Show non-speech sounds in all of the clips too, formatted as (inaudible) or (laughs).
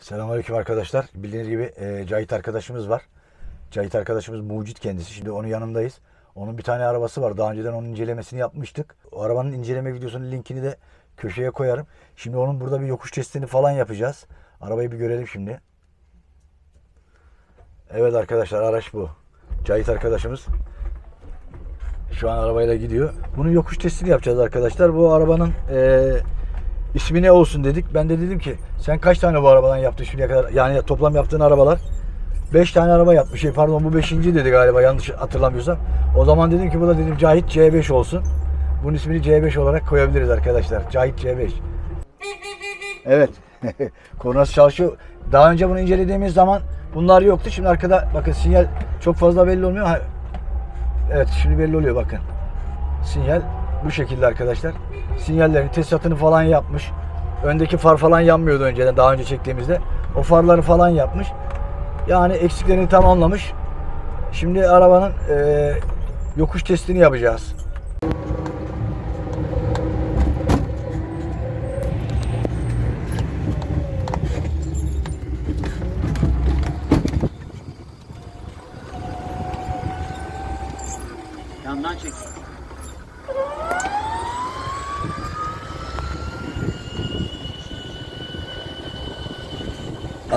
Selamünaleyküm arkadaşlar. Bildiğiniz gibi e, Cahit arkadaşımız var. Cahit arkadaşımız mucit kendisi. Şimdi onun yanındayız. Onun bir tane arabası var. Daha önceden onun incelemesini yapmıştık. O arabanın inceleme videosunun linkini de köşeye koyarım. Şimdi onun burada bir yokuş testini falan yapacağız. Arabayı bir görelim şimdi. Evet arkadaşlar araç bu. Cahit arkadaşımız. Şu an arabayla gidiyor. Bunun yokuş testini yapacağız arkadaşlar. Bu arabanın eee ismi ne olsun dedik. Ben de dedim ki sen kaç tane bu arabadan yaptın şimdiye kadar? Yani toplam yaptığın arabalar 5 tane araba yapmış. Şey, pardon bu 5. dedi galiba yanlış hatırlamıyorsam. O zaman dedim ki bu da dedim Cahit C5 olsun. Bunun ismini C5 olarak koyabiliriz arkadaşlar. Cahit C5. Evet. (laughs) Kornası çalışıyor. Daha önce bunu incelediğimiz zaman bunlar yoktu. Şimdi arkada bakın sinyal çok fazla belli olmuyor. Evet şimdi belli oluyor bakın. Sinyal bu şekilde arkadaşlar. Sinyallerin tesisatını falan yapmış. Öndeki far falan yanmıyordu önceden daha önce çektiğimizde. O farları falan yapmış. Yani eksiklerini tamamlamış. Şimdi arabanın eee, yokuş testini yapacağız. Yandan çek.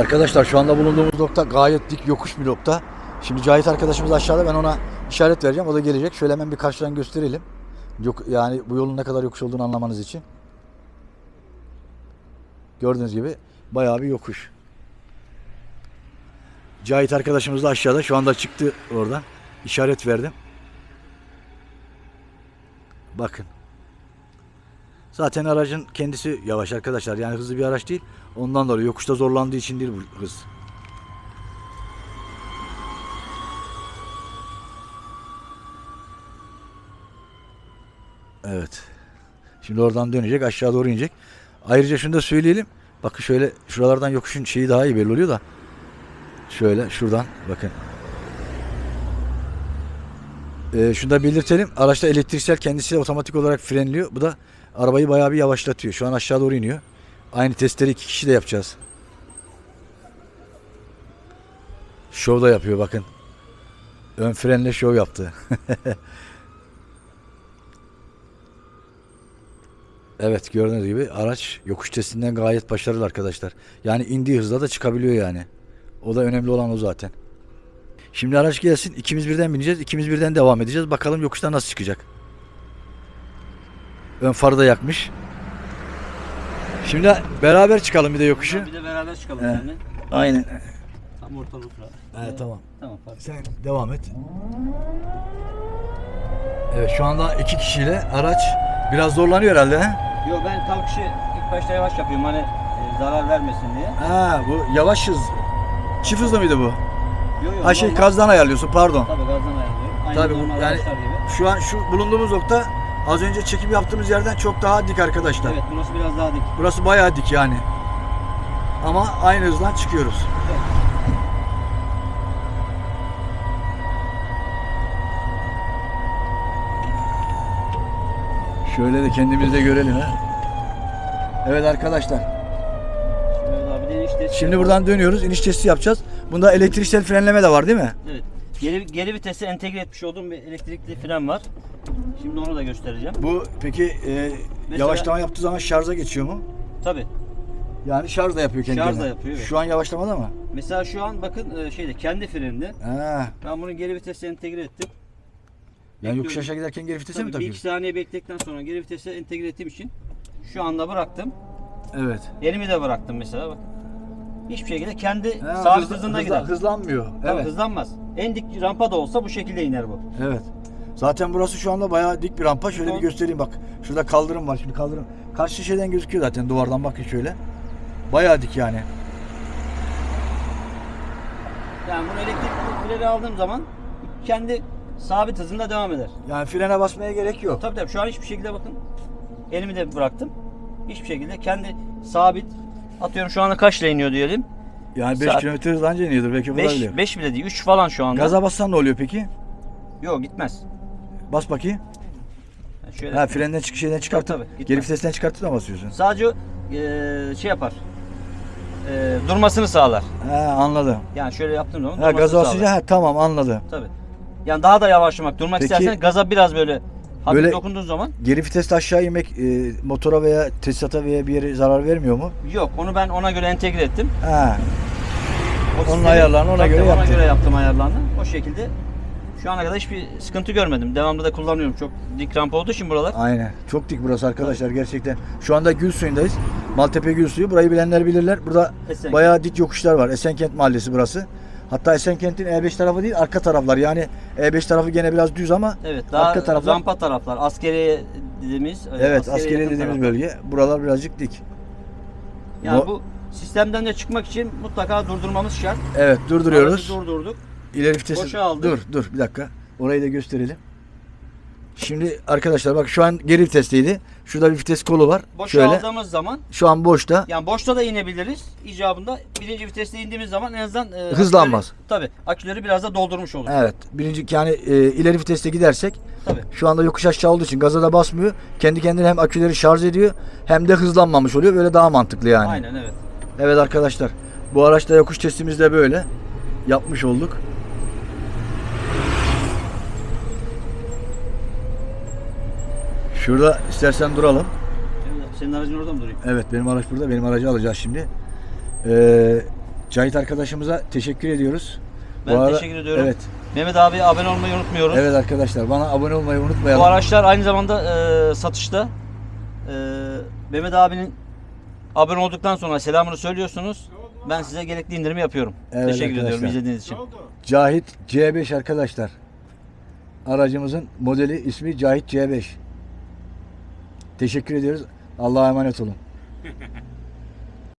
Arkadaşlar şu anda bulunduğumuz nokta gayet dik yokuş bir nokta. Şimdi Cahit arkadaşımız aşağıda ben ona işaret vereceğim. O da gelecek. Şöyle hemen bir karşıdan gösterelim. Yok, yani bu yolun ne kadar yokuş olduğunu anlamanız için. Gördüğünüz gibi bayağı bir yokuş. Cahit arkadaşımız da aşağıda. Şu anda çıktı oradan. İşaret verdim. Bakın. Zaten aracın kendisi yavaş arkadaşlar. Yani hızlı bir araç değil. Ondan dolayı yokuşta zorlandığı için değil bu hız. Evet. Şimdi oradan dönecek aşağı doğru inecek. Ayrıca şunu da söyleyelim. Bakın şöyle şuralardan yokuşun şeyi daha iyi belli oluyor da. Şöyle şuradan bakın. Ee, şunu da belirtelim. Araçta elektriksel kendisi otomatik olarak frenliyor. Bu da arabayı bayağı bir yavaşlatıyor. Şu an aşağı doğru iniyor. Aynı testleri iki kişi de yapacağız. Şov da yapıyor bakın. Ön frenle şov yaptı. (laughs) evet gördüğünüz gibi araç yokuş testinden gayet başarılı arkadaşlar. Yani indiği hızla da çıkabiliyor yani. O da önemli olan o zaten. Şimdi araç gelsin ikimiz birden bineceğiz. ikimiz birden devam edeceğiz. Bakalım yokuştan nasıl çıkacak. Ön farı da yakmış. Şimdi beraber çıkalım bir de yokuşu. Bir de beraber çıkalım He. seninle. Aynen. Tam ortalık var. Evet tamam. Tamam pardon. Sen devam et. Evet şu anda iki kişiyle araç biraz zorlanıyor herhalde. He? Yo ben kalkışı ilk başta yavaş yapıyorum hani e, zarar vermesin diye. Ha bu yavaş hız. Çift hızlı mıydı bu? Yo yo. Ha şey normal- gazdan ayarlıyorsun pardon. Tabii gazdan ayarlıyorum. Aynı Tabii bu- normal yani- araçlar gibi. Şu an şu bulunduğumuz nokta az önce çekim yaptığımız yerden çok daha dik arkadaşlar. Evet burası biraz daha dik. Burası bayağı dik yani. Ama aynı hızdan çıkıyoruz. Şöyle de kendimiz de görelim ha. Evet arkadaşlar. Şimdi buradan dönüyoruz. İniş testi yapacağız. Bunda elektriksel frenleme de var değil mi? Evet. Geri, geri vitese entegre etmiş olduğum bir elektrikli fren var. Şimdi onu da göstereceğim. Bu peki e, yavaşlama yaptığı zaman şarja geçiyor mu? Tabii. Yani şarj da yapıyor kendine. Da yapıyor, evet. Şu an yavaşlamada mı? Mesela şu an bakın e, şeyde kendi freninde. Ha. Ben bunu geri vitese entegre ettim. Yani yokuş Bekliyorum. aşağı giderken geri vitese mi Tabii bir iki takıyorsun? saniye bekledikten sonra geri vitese entegre ettiğim için şu anda bıraktım. Evet. Elimi de bıraktım mesela bak. Hiçbir şekilde kendi Ha, sabit hızla- hızında hızla- gider. Hızlanmıyor. Tabii evet. hızlanmaz. En dik rampa da olsa bu şekilde iner bu. Evet. Zaten burası şu anda bayağı dik bir rampa. Şöyle bir göstereyim bak. Şurada kaldırım var. Şimdi kaldırım. Karşı şeyden gözüküyor zaten duvardan bakın şöyle. Bayağı dik yani. Yani bunu elektrikli freni aldığım zaman kendi sabit hızında devam eder. Yani frene basmaya gerek yok. Tabii tabii şu an hiçbir şekilde bakın. Elimi de bıraktım. Hiçbir şekilde kendi sabit atıyorum şu anda kaçla iniyor diyelim. Yani 5 Saat- km hızlanca iniyordur belki 5 bulabiliyor. 5 bile değil 3 falan şu anda. Gaza bassan ne oluyor peki? Yok gitmez. Bas bakayım. Yani şöyle Ha frenden çık şeyden çıkartıp tabii, gitmez. geri vitesinden çıkartıp da basıyorsun. Sadece eee, şey yapar. e, durmasını sağlar. He anladım. Yani şöyle yaptığım zaman Ha durmasını gaz sağlar. basınca he, tamam anladım. Tabii. Yani daha da yavaşlamak, durmak Peki- istersen gaza biraz böyle hafif Böyle- dokunduğun zaman Geri viteste aşağı inmek e, motora veya tesisata veya bir yere zarar vermiyor mu? yok. Onu ben ona göre entegre ettim. Ha. O Onun ayarlarını ona Tabii, göre Ona yaptın. göre yaptım ayarlarını. O şekilde şu ana kadar hiçbir sıkıntı görmedim. Devamlı da kullanıyorum. Çok dik rampa olduğu için buralar. Aynen. Çok dik burası arkadaşlar gerçekten. Şu anda Gül Suyu'ndayız. Maltepe Gül Suyu. Burayı bilenler bilirler. Burada Esenkent. bayağı dik yokuşlar var. Esenkent Mahallesi burası. Hatta Esenkent'in E5 tarafı değil arka taraflar. Yani E5 tarafı gene biraz düz ama Evet. Daha arka taraflar. rampa taraflar. Askeriye dediğimiz. e, Evet askeri yakın dediğimiz taraflar. bölge. Buralar birazcık dik. Yani No- bu sistemden de çıkmak için mutlaka durdurmamız şart. Evet durduruyoruz. Aracı durdurduk. İleri vitesi. Boşa aldık. Dur dur bir dakika. Orayı da gösterelim. Şimdi arkadaşlar bak şu an geri vitesteydi. Şurada bir vites kolu var. Boşa Şöyle. aldığımız zaman Şu an boşta. yani boşta da inebiliriz. İcabında birinci viteste indiğimiz zaman en azından e, Hızlanmaz. aküleri- Tabii. Aküleri biraz da doldurmuş olur. Evet. Birinci yani e, ileri viteste gidersek Tabii. şu anda yokuş aşağı olduğu için gaza da basmıyor. Kendi kendine hem aküleri şarj ediyor hem de hızlanmamış oluyor. Böyle daha mantıklı yani. Aynen evet. Evet arkadaşlar. Bu araçta yokuş testimiz de böyle. Yapmış olduk. Şurada istersen duralım. Senin- Senin aracın orada mı duruyor? Evet benim araç burada. Benim aracı alacağız şimdi. Ee, Cahit arkadaşımıza teşekkür ediyoruz. Ben Bu ara- teşekkür ediyorum. Evet. Mehmet abi abone olmayı unutmuyoruz. Evet arkadaşlar bana abone olmayı unutmayalım. Bu araçlar aynı zamanda e, satışta. E, Mehmet abinin abone olduktan sonra selamını söylüyorsunuz. Ben size gerekli indirimi yapıyorum. Evet Teşekkür ediyorum arkadaşlar. izlediğiniz için. Cahit C5 arkadaşlar. Aracımızın modeli ismi Cahit C5. Teşekkür ediyoruz. Allah'a emanet olun.